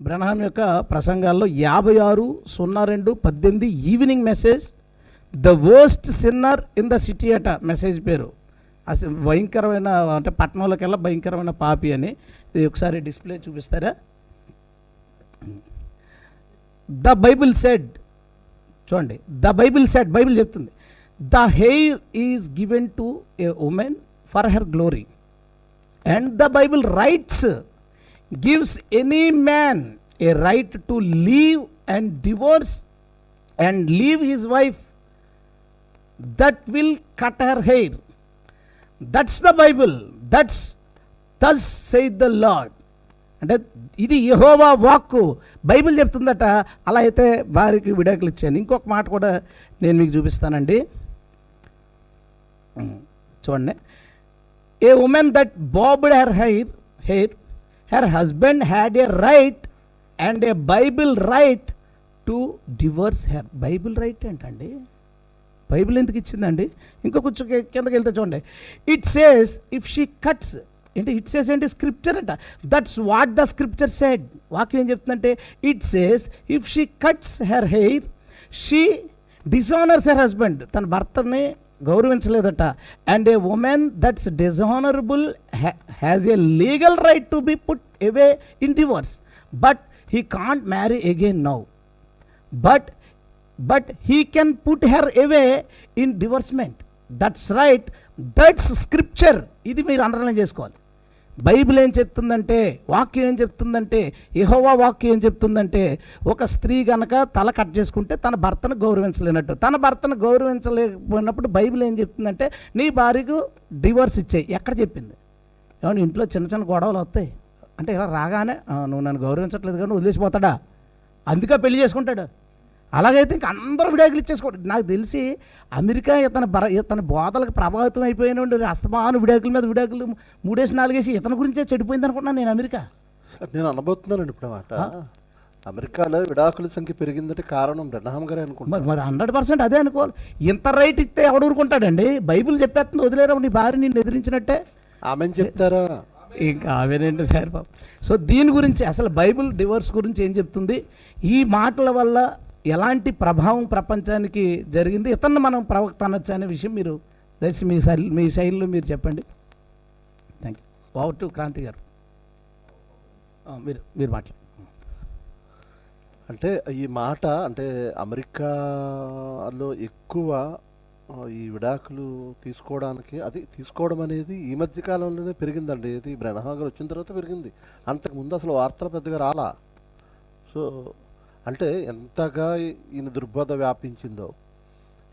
బ్రహ్మ యొక్క ప్రసంగాల్లో యాభై ఆరు సున్నా రెండు పద్దెనిమిది evening message the worst sinner in the city అట మెసేజ్ పేరు. అసలు భయంకరమైన అంటే పట్టణంలోకెల్లా భయంకరమైన పాపి అని ఇది ఒకసారి డిస్ప్లే చూపిస్తారా? ద బైబిల్ సెడ్ చూడండి ద బైబిల్ సెడ్ బైబిల్ చెప్తుంది the hair is given to a woman for her glory and the Bible rights gives any man a right to leave and divorce and leave his wife that will cut her hair that's the Bible that's thus say the Lord అంటే ఇది యహోవా వాక్కు. Bible చెప్తుందట అలా అయితే భార్యకి విడాకులు ఇచ్చాను. ఇంకొక మాట కూడా నేను మీకు చూపిస్తానండి. చూడండి. A woman that bobbed her hair hair her husband had a right and a Bible right to divorce her Bible right ఏంటండి? బైబిల్ ఎందుకు ఇచ్చిందండి? ఇంకో కొంచెం కిందకి వెళ్తే చూడండి. It says if she cuts ఏంటి? ఇట్ సేస్ ఏంటి? స్క్రిప్చర్ అంట. That's what the scripture said వాక్యం ఏం చెప్తుందంటే it says if she cuts her hair she dishonours her husband తన భర్తని గౌరవించలేదట. And a woman that's dishonourable has a legal right to be put away in divorce but he can't marry again now but but he can put her away in divorcement that's right that's scripture ఇది మీరు underline చేసుకోవాలి. Bible ఏం చెప్తుందంటే వాక్యం ఏం చెప్తుందంటే యెహోవా వాక్యం ఏం చెప్తుందంటే ఒక స్త్రీ గనక తల కట్ చేసుకుంటే తన భర్తను గౌరవించలేనట్టు. తన భర్తను గౌరవించలేకపోయినప్పుడు బైబిల్ ఏం చెప్తుందంటే నీ భార్యకు డివోర్స్ ఇచ్చేయి. ఎక్కడ చెప్పింది? ఏమన్నా ఇంట్లో చిన్న చిన్న గొడవలు వస్తాయి. అంటే ఇలా రాగానే నువ్వు నన్ను గౌరవించట్లేదు కానీ వదిలేసిపోతాడా? అందుకే పెళ్ళి చేసుకుంటాడు. అలాగైతే ఇంక అందరూ విడాకులు ఇచ్చేసుకోండి నాకు తెలిసి అమెరికా ఇతని బర ఇతని బోధలకు ప్రభావితం అయిపోయిన అస్తమాను విడాకుల మీద విడాకులు మూడేసి నాలుగేసి ఇతని గురించే చెడిపోయింది అనుకుంటున్నాను నేను అమెరికా. నేను అనబోతున్నానండి ఇప్పుడు మాట. అమెరికాలో విడాకుల సంఖ్య పెరిగిందంటే కారణం బ్రహ్మ గారే అనుకుంటా. మరి హండ్రెడ్ పర్సెంట్ అదే అనుకోవాలి. ఇంత రైట్ ఇస్తే ఎవడు ఊరుకుంటాడండి? బైబిల్ చెప్పేస్తుంది వదిలేరా నీ భార్య నిన్ను ఎదిరించినట్టే? ఆమెను చెప్తారా? ఇంకా అవేనంటే సార్ పాప సో దీని గురించి అసలు బైబిల్ డివోర్స్ గురించి ఏం చెప్తుంది? ఈ మాటల వల్ల ఎలాంటి ప్రభావం ప్రపంచానికి జరిగింది? ఇతన్ని మనం ప్రవక్త అనొచ్చు అనే విషయం మీరు దయచేసి మీ శైలి మీ శైలిలో మీరు చెప్పండి. Thank you over to Kranthi గారు. మీరు మీరు మాట్లాడండి అంటే ఈ మాట అంటే అమెరికాలో ఎక్కువ ఈ విడాకులు తీసుకోవడానికి అది తీసుకోవడం అనేది ఈ మధ్య కాలంలోనే పెరిగిందండి. ఇది బ్రహ్మ గారు వచ్చిన తర్వాత పెరిగింది. అంతకుముందు అసలు వార్తలు పెద్దగా రాలా. సో అంటే ఎంతగా ఈయన దుర్బోధ వ్యాపించిందో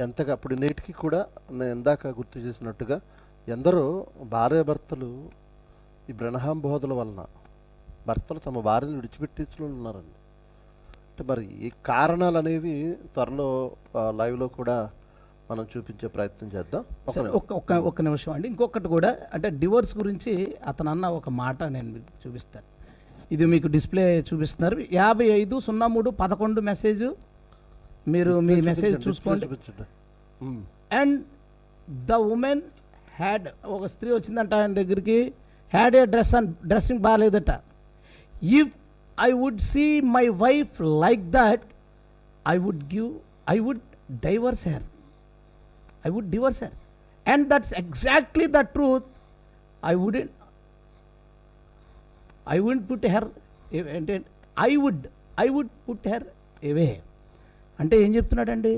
ఎంతగా అప్పుడు నేటికి కూడా నేను ఇందాక గుర్తు చేసినట్టుగా ఎందరో భార్యాభర్తలు ఈ బ్రహ్మ బోధల వలన భర్తలు తమ భార్యను విడిచిపెట్టేసిన వాళ్ళు ఉన్నారండి. అంటే మరి ఈ కారణాలు అనేవి త్వరలో లైవ్లో కూడా మనం చూపించే ప్రయత్నం చేద్దాం. ఒక సరే నిమిషం. ఒక్క ఒక్క ఒక్క నిమిషం అండి. ఇంకొకటి కూడా అంటే డివోర్స్ గురించి అతను అన్న ఒక మాట నేను మీకు చూపిస్తాను. ఇది మీకు డిస్ప్లే చూపిస్తున్నారు. యాభై ఐదు సున్నా మూడు పదకొండు మెసేజ్. మీరు మీ మెసేజ్ చూసుకోండి. అండ్ ద ఉమెన్ హ్యాడ్ ఒక స్త్రీ వచ్చిందంట ఆయన దగ్గరికి had a dress and dressing బాగాలేదట. If I would see my wife like that I would give I would divorce her I would divorce her and that's exactly the truth I wouldn't I would put her అంటే I would I would put her away అంటే ఏం చెప్తున్నాడండి?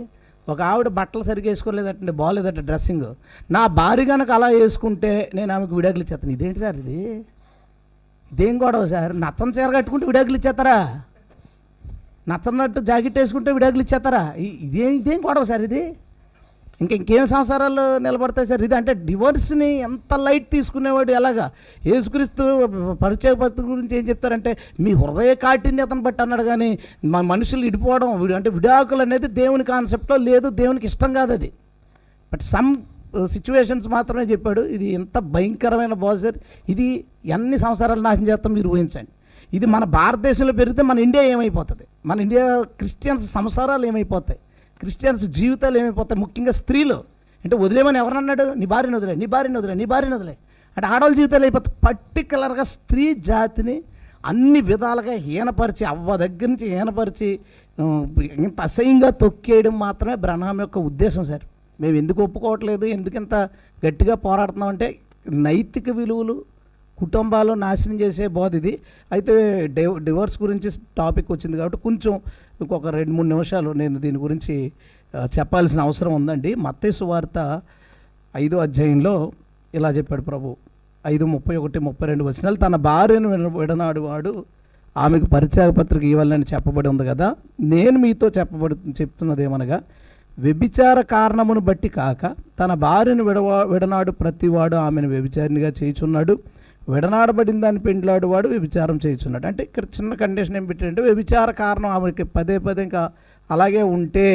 ఒక ఆవిడ బట్టలు సరిగ్గా వేసుకోలేదటండి బాగోలేదట dressing. నా భార్య కనుక అలా వేసుకుంటే నేను ఆమెకు విడాకులు ఇచ్చేస్తాను. ఇదేంటి సార్ ఇది? ఇదేం గొడవ సార్? నచ్చని చీర కట్టుకుంటే విడాకులు ఇచ్చేస్తారా? నచ్చనట్టు జాకెట్ వేసుకుంటే విడాకులు ఇచ్చేస్తారా? ఇదేం ఇదేం గొడవ సార్ ఇది? ఇంకా ఇంకేం సంసారాలు నిలబడతాయి సార్? ఇది అంటే డివోర్స్ని ఎంత లైట్ తీసుకునేవాడు ఎలాగా? యేసుక్రీస్తు పరిచయ పత్రిక గురించి ఏం చెప్తారంటే మీ హృదయ కాఠిన్యతను బట్టి అన్నాడు కానీ మా మనుషులు ఇడిపోవడం అంటే విడాకులు అనేది దేవుని కాన్సెప్ట్లో లేదు దేవునికి ఇష్టం కాదు అది. బట్ సమ్ సిచ్యువేషన్స్ మాత్రమే చెప్పాడు ఇది ఎంత భయంకరమైన బాసర్ ఇది ఎన్ని సంవత్సరాలు నాశనం చేస్తాం మీరు ఊహించండి. ఇది మన భారతదేశంలో పెరిగితే మన ఇండియా ఏమైపోతుంది? మన ఇండియా క్రిస్టియన్స్ సంసారాలు ఏమైపోతాయి? క్రిస్టియన్స్ జీవితాలు ఏమైపోతాయి ముఖ్యంగా స్త్రీలు. అంటే వదిలేమని ఎవరన్నాడు నీ భార్యను వదిలే నీ భార్యను వదిలే నీ భార్యను వదిలే. అంటే ఆడవాళ్ళ జీవితాలు అయిపోతాయి. పర్టికులర్గా స్త్రీ జాతిని అన్ని విధాలుగా హీనపరిచి అవ్వ దగ్గర నుంచి హీనపరిచి ఇంత అసహ్యంగా తొక్కేయడం మాత్రమే బ్రహ్మం యొక్క ఉద్దేశం సార్. మేము ఎందుకు ఒప్పుకోవట్లేదు? ఎందుకు ఇంత గట్టిగా పోరాడుతున్నాం అంటే నైతిక విలువలు కుటుంబాలు నాశనం చేసే బోధ ఇది. అయితే డివోర్స్ గురించి టాపిక్ వచ్చింది కాబట్టి కొంచెం ఇంకొక రెండు మూడు నిమిషాలు నేను దీని గురించి చెప్పాల్సిన అవసరం ఉందండి. మత్తేసు వార్త ఐదో అధ్యాయంలో ఇలా చెప్పాడు ప్రభు. ఐదు ముప్పై ఒకటి ముప్పై రెండు వచ్చినాలు తన భార్యను విడనాడు వాడు ఆమెకు పరిచయ పత్రిక ఇవ్వాలని చెప్పబడి ఉంది కదా. నేను మీతో చెప్పబడు చెప్తున్నదేమనగా వ్యభిచార కారణమును బట్టి కాక తన భార్యను విడవా విడనాడు ప్రతివాడు ఆమెను వ్యభిచారినిగా చేయుచున్నాడు. విడనాడబడిన దాన్ని పెండ్లాడు వాడు వ్యభిచారం చేయించున్నాడు. అంటే ఇక్కడ చిన్న కండిషన్ ఏం పెట్టాడంటే వ్యభిచార కారణం ఆమెకి పదే పదే ఇంకా అలాగే ఉంటే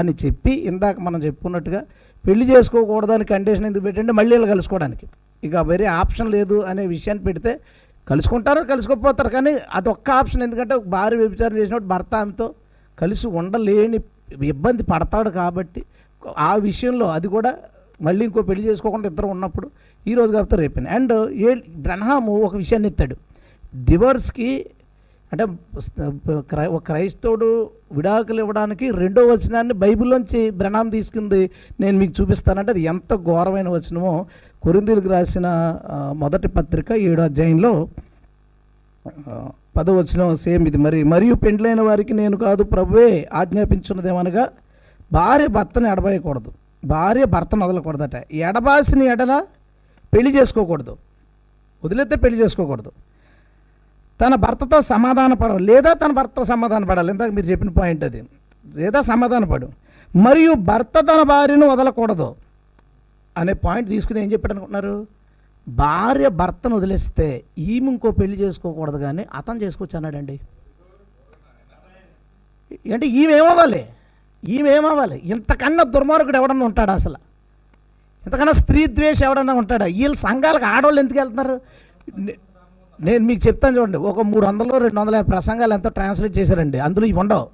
అని చెప్పి ఇందాక మనం చెప్పుకున్నట్టుగా పెళ్ళి చేసుకోకూడదని కండిషన్ ఎందుకు పెట్టండి మళ్ళీ వీళ్ళు కలుసుకోవడానికి. ఇక వేరే ఆప్షన్ లేదు అనే విషయాన్ని పెడితే కలుసుకుంటారు కలుసుకోకపోతారు. కానీ అదొక్క ఆప్షన్ ఎందుకంటే భార్య వ్యభిచారం చేసినప్పుడు భర్త ఆమెతో కలిసి ఉండలేని ఇబ్బంది పడతాడు కాబట్టి ఆ విషయంలో అది కూడా మళ్ళీ ఇంకో పెళ్ళి చేసుకోకుండా ఇద్దరు ఉన్నప్పుడు ఈ రోజు కాకపోతే రేపని. అండ్ ఏ బ్రహ్మాము ఒక విషయాన్ని ఎత్తాడు. డివర్స్కి అంటే క్రై ఒక క్రైస్తవుడు విడాకులు ఇవ్వడానికి రెండో వచనాన్ని బైబిల్లోంచి బ్రణాం తీసుకుంది నేను మీకు చూపిస్తానంటే అది ఎంత ఘోరమైన వచనమో కొరిందీలకు రాసిన మొదటి పత్రిక ఏడో అధ్యాయంలో పదవచనం సేమ్ ఇది. మరి మరియు పెండ్లైన వారికి నేను కాదు ప్రభువే ఆజ్ఞాపించున్నదేమనగా భార్య భర్తను ఎడబాయకూడదు భార్య భర్త వదలకూడదట ఎడబాసిన ఎడల పెళ్ళి చేసుకోకూడదు. వదిలేస్తే పెళ్ళి చేసుకోకూడదు. తన భర్తతో సమాధాన పడవు లేదా తన భర్తతో సమాధాన పడాలి. ఇందాక మీరు చెప్పిన పాయింట్ అది. లేదా సమాధాన పడు. మరియు భర్త తన భార్యను వదలకూడదు అనే పాయింట్ తీసుకుని ఏం చెప్పాడు అనుకుంటున్నారు భార్య భర్తను వదిలేస్తే ఈమె ఇంకో పెళ్ళి చేసుకోకూడదు కానీ అతను చేసుకోవచ్చు అన్నాడండి. అంటే ఈమె ఏమవ్వాలి? ఈమెమవ్వాలి. ఇంతకన్నా దుర్మార్గుడు ఎవడన్నా ఉంటాడా అసలు? ఇంతకన్నా స్త్రీ ద్వేషం ఎవడన్నా ఉంటాడా? వీళ్ళ సంఘాలకు ఆడవాళ్ళు ఎందుకు వెళ్తున్నారు? నేను మీకు చెప్తాను చూడండి. ఒక మూడు వందలు రెండు వందల యాభై ప్రసంగాలు ఎంతో ట్రాన్స్లేట్ చేశారండి. అందులో ఇవి ఉండవు.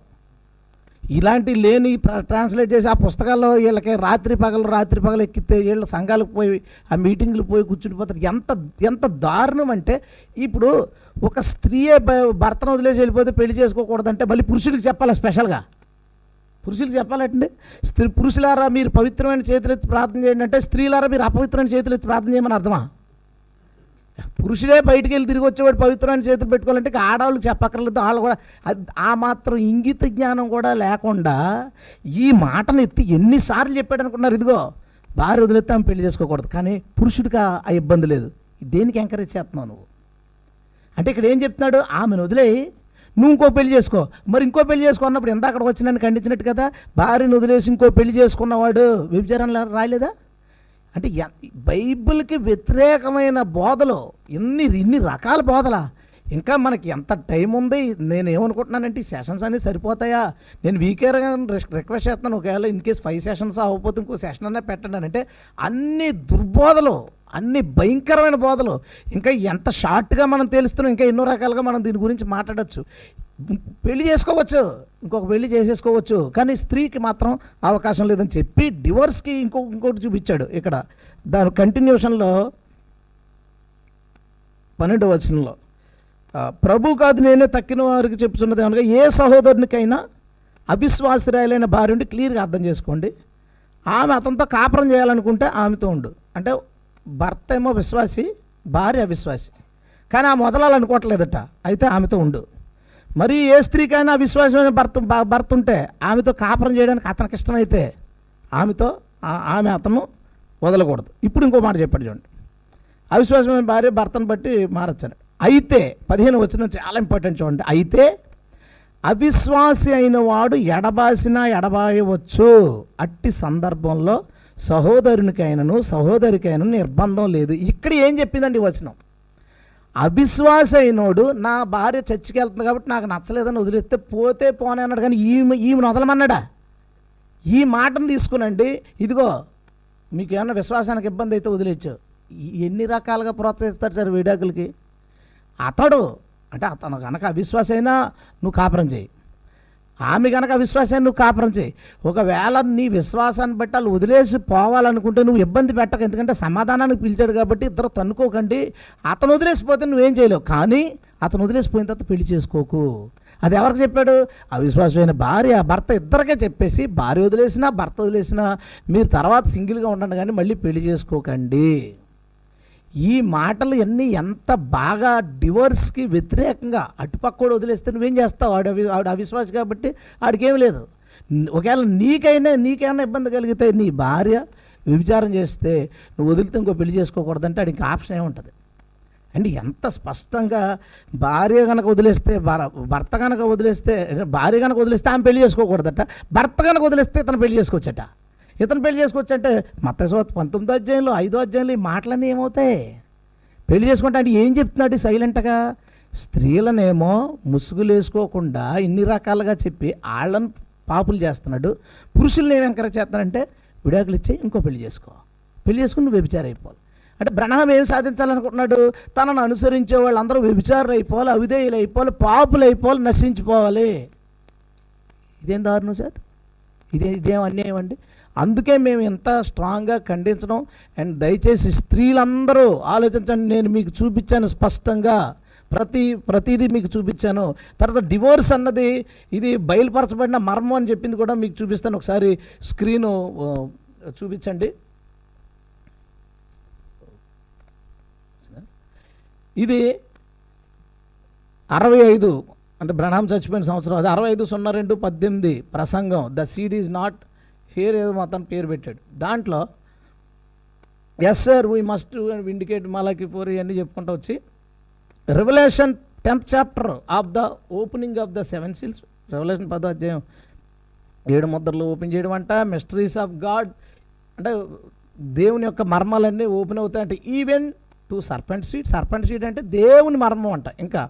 ఇలాంటి లేని ట్రాన్స్లేట్ చేసి ఆ పుస్తకాల్లో వీళ్ళకి రాత్రి పగలు రాత్రి పగలు ఎక్కితే వీళ్ళు సంఘాలకు పోయి ఆ మీటింగ్లు పోయి కూర్చుండిపోతారు ఎంత ఎంత దారుణం అంటే ఇప్పుడు ఒక స్త్రీయే భర్తను వదిలేసి వెళ్ళిపోతే పెళ్ళి చేసుకోకూడదంటే మళ్ళీ పురుషుడికి చెప్పాలి స్పెషల్గా? పురుషులు చెప్పాలంటే స్త్రీ పురుషులారా మీరు పవిత్రమైన చేతులెత్తి ప్రార్థన చేయండి అంటే స్త్రీలారా మీరు అపవిత్రమైన చేతులెత్తి ప్రార్థన చేయమని అర్థమా? పురుషుడే బయటికి వెళ్ళి తిరిగి వచ్చేవాడు పవిత్రమైన చేతులు పెట్టుకోవాలంటే ఆడవాళ్ళు చెప్పక్కర్లేదు వాళ్ళు కూడా. ఆ మాత్రం ఇంగిత జ్ఞానం కూడా లేకుండా ఈ మాటను ఎత్తి ఎన్నిసార్లు చెప్పాడు అనుకున్నారు ఇదిగో భార్య వదిలేస్తే ఆమె పెళ్ళి చేసుకోకూడదు. కానీ పురుషుడికి ఆ- ఆ ఇబ్బంది లేదు. దేనికి ఎంకరేజ్ చేస్తున్నావు నువ్వు? అంటే ఇక్కడ ఏం చెప్తున్నాడు? ఆమెను వదిలేయి. నువ్వు ఇంకో పెళ్ళి చేసుకో. మరి ఇంకో పెళ్ళి చేసుకున్నప్పుడు ఎంత అక్కడ వచ్చి నన్ను ఖండించినట్టు కదా? భార్యను వదిలేసి ఇంకో పెళ్ళి చేసుకున్నవాడు విభజన రాలేదా? అంటే బైబిల్కి వ్యతిరేకమైన బోధలు ఎన్ని ఇన్ని రకాల బోధలా. ఇంకా మనకి ఎంత టైం ఉంది? నేను ఏమనుకుంటున్నానంటే ఈ సెషన్స్ అన్నీ సరిపోతాయా? నేను వీకే రిక్వెస్ట్ చేస్తాను. ఒకవేళ ఇన్ కేస్ ఫైవ్ సెషన్స్ అవ్వకపోతే ఇంకో సెషన్ అనే పెట్టండి అంటే అన్ని దుర్బోధలు. అన్ని భయంకరమైన బోధలు. ఇంకా ఎంత షార్ట్గా మనం తెలుస్తున్నాం ఇంకా ఎన్నో రకాలుగా మనం దీని గురించి మాట్లాడచ్చు. పెళ్ళి చేసుకోవచ్చు ఇంకొక పెళ్ళి చేసేసుకోవచ్చు కానీ స్త్రీకి మాత్రం అవకాశం లేదని చెప్పి డివోర్స్కి ఇంకో ఇంకోటి చూపించాడు ఇక్కడ. దాని కంటిన్యూషన్లో పన్నెండవ వచనంలో ప్రభు కాదు నేనే తక్కిన వారికి చెప్తున్నది అనగా ఏ సహోదరునికైనా అవిశ్వాసరాయలైన భార్య ఉండి క్లియర్గా అర్థం చేసుకోండి. ఆమె అతనితో కాపురం చేయాలనుకుంటే ఆమెతో ఉండు. అంటే భర్త ఏమో విశ్వాసి భార్య అవిశ్వాసి కానీ ఆమె వదలాలనుకోవట్లేదట. అయితే ఆమెతో ఉండు. మరి ఏ స్త్రీకైనా విశ్వాసమైన భర్త భర్త ఉంటే ఆమెతో కాపురం చేయడానికి అతనికి ఇష్టమైతే ఆమెతో ఆమె అతను వదలకూడదు. ఇప్పుడు ఇంకో మాట చెప్పాడు చూడండి. అవిశ్వాసమైన భార్య భర్తను బట్టి మారచ్చారు. అయితే పదిహేను వచ్చిన చాలా ఇంపార్టెంట్ చూడండి. అయితే అవిశ్వాసి అయిన వాడు ఎడబాసినా ఎడబాయవచ్చు. అట్టి సందర్భంలో సహోదరునికైనను సహోదరికైనా నిర్బంధం లేదు. ఇక్కడ ఏం చెప్పిందండి వచనం? అవిశ్వాస అయినోడు నా భార్య చర్చికి వెళ్తుంది కాబట్టి నాకు నచ్చలేదని వదిలేస్తే పోతే పోనే అన్నాడు. కానీ ఈమె ఈమెను వదలమన్నాడా? ఈ మాటను తీసుకునండి ఇదిగో మీకు ఏమన్నా విశ్వాసానికి ఇబ్బంది అయితే వదిలేచ్చు ఎన్ని రకాలుగా ప్రోత్సహిస్తారు సార్ విడాకులకి? అతడు అంటే అతను కనుక అవిశ్వాస అయినా నువ్వు కాపురం చేయి. ఆమె కనుక అవిశ్వాసాన్ని నువ్వు కాపురం చేయి. ఒకవేళ నీ విశ్వాసాన్ని బట్టి వాళ్ళు వదిలేసి పోవాలనుకుంటే నువ్వు ఇబ్బంది పెట్టక. ఎందుకంటే సమాధానానికి పిలిచాడు కాబట్టి ఇద్దరు తన్నుకోకండి. అతను వదిలేసిపోతే నువ్వేం చేయలేవు. కానీ అతను వదిలేసిపోయిన తర్వాత పెళ్ళి చేసుకోకు. అది ఎవరికి చెప్పాడు? అవిశ్వాసమైన భార్య భర్త ఇద్దరికే చెప్పేసి భార్య వదిలేసినా భర్త వదిలేసినా మీరు తర్వాత సింగిల్గా ఉండండి కానీ మళ్ళీ పెళ్ళి చేసుకోకండి. ఈ మాటలు అన్నీ ఎంత బాగా డివోర్స్కి వ్యతిరేకంగా అటుపక్క కూడా వదిలేస్తే నువ్వేం చేస్తావు? ఆవిడ ఆవిడ అవిశ్వాసి కాబట్టి ఆడికేం లేదు. ఒకవేళ నీకైనా నీకైనా ఇబ్బంది కలిగితే నీ భార్య విభిచారం చేస్తే నువ్వు వదిలితే ఇంకో పెళ్ళి చేసుకోకూడదంటే ఆడికి ఆప్షన్ ఏముంటుంది అండ్ ఎంత స్పష్టంగా భార్య కనుక వదిలేస్తే భర్త కనుక వదిలేస్తే భార్య కనుక వదిలేస్తే ఆమె పెళ్ళి చేసుకోకూడదట భర్త కనుక వదిలేస్తే ఇతను పెళ్ళి చేసుకోవచ్చట. ఇతను పెళ్ళి చేసుకోవచ్చు అంటే మతస్వత్ పంతొమ్మిదో అధ్యాయంలో ఐదో అధ్యాయంలో ఈ మాటలన్నీ ఏమవుతాయి? పెళ్ళి చేసుకుంటే అంటే ఏం చెప్తున్నాడు సైలెంట్గా? స్త్రీలనేమో ముసుగులేసుకోకుండా ఇన్ని రకాలుగా చెప్పి వాళ్ళని పాపులు చేస్తున్నాడు. పురుషుల్ని ఏం ఎంకరేజ్ చేస్తున్నాడంటే విడాకులు ఇచ్చి ఇంకో పెళ్ళి చేసుకో. పెళ్ళి చేసుకుని నువ్వు వ్యభిచారం అయిపోవాలి. అంటే బ్రహ్మ ఏం సాధించాలనుకుంటున్నాడు? తనను అనుసరించే వాళ్ళందరూ వ్యభిచారులు అయిపోవాలి అవిధేయులు అయిపోవాలి పాపులు అయిపోవాలి నశించిపోవాలి. ఇదేం దారుణం సార్? ఇదే ఇదేం అన్యాయం అండి? అందుకే మేము ఎంత స్ట్రాంగ్గా ఖండించడం అండ్ దయచేసి స్త్రీలందరూ ఆలోచించండి నేను మీకు చూపించాను స్పష్టంగా. ప్రతి ప్రతిదీ మీకు చూపించాను. తర్వాత డివోర్స్ అన్నది ఇది బయలుపరచబడిన మర్మం అని చెప్పింది కూడా మీకు చూపిస్తాను. ఒకసారి స్క్రీను చూపించండి. ఇది అరవై ఐదు అంటే బ్రహ్మం చచ్చిపోయిన సంవత్సరం. అది అరవై ఐదు సున్నా రెండు పద్దెనిమిది ప్రసంగం. ద సీడ్ ఈజ్ నాట్ పేరు ఏదో మొత్తం పేరు పెట్టాడు. దాంట్లో yes sir we must indicate Malachi four ఇవన్నీ చెప్పుకుంటూ వచ్చి revelation tenth chapter of the opening of the seven seals revelation పదో అధ్యాయం. ఏడు ముద్రలు ఓపెన్ చేయడం అంట మిస్టరీస్ ఆఫ్ గాడ్ అంటే దేవుని యొక్క మర్మాలన్నీ ఓపెన్ అవుతాయి అంటే even to serpent seed serpent seed అంటే దేవుని మర్మం అంట. ఇంకా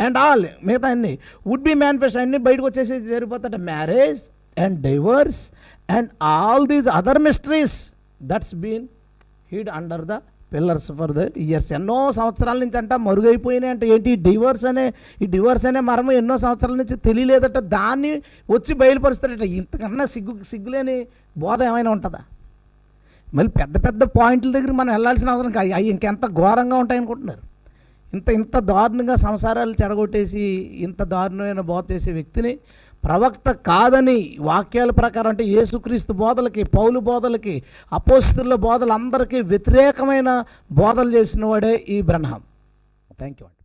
అండ్ ఆల్ మిగతా అన్ని వుడ్ బి మేనిఫెస్ట్ అన్ని బయటకు వచ్చేసి జరిగిపోతాయి marriage and divorce and all these other mysteries that's been hid under the pillars for the years ఎన్నో సంవత్సరాల నుంచి అంట మరుగైపోయినాయి అంటే. ఏంటి? డివోర్స్ అనే ఈ డివోర్స్ అనే మర్మం ఎన్నో సంవత్సరాల నుంచి తెలియలేదట. దాన్ని వచ్చి బయలుపరుస్తారట. ఇంతకన్నా సిగ్గు సిగ్గులేని బోధ ఏమైనా ఉంటుందా? మళ్ళీ పెద్ద పెద్ద పాయింట్ల దగ్గర మనం వెళ్ళాల్సిన అవసరం కాదు. అవి ఇంకెంత ఘోరంగా ఉంటాయనుకుంటున్నారు. ఇంత ఇంత దారుణంగా సంసారాలు చెడగొట్టేసి ఇంత దారుణమైన బోధ చేసే వ్యక్తిని ప్రవక్త కాదని వాక్యాల ప్రకారం అంటే యేసుక్రీస్తు బోధలకి పౌలు బోధలకి అపోస్తుల బోధలు అందరికీ వ్యతిరేకమైన బోధలు చేసిన వాడే ఈ బ్రహ్మం. థ్యాంక్ యూ అండి.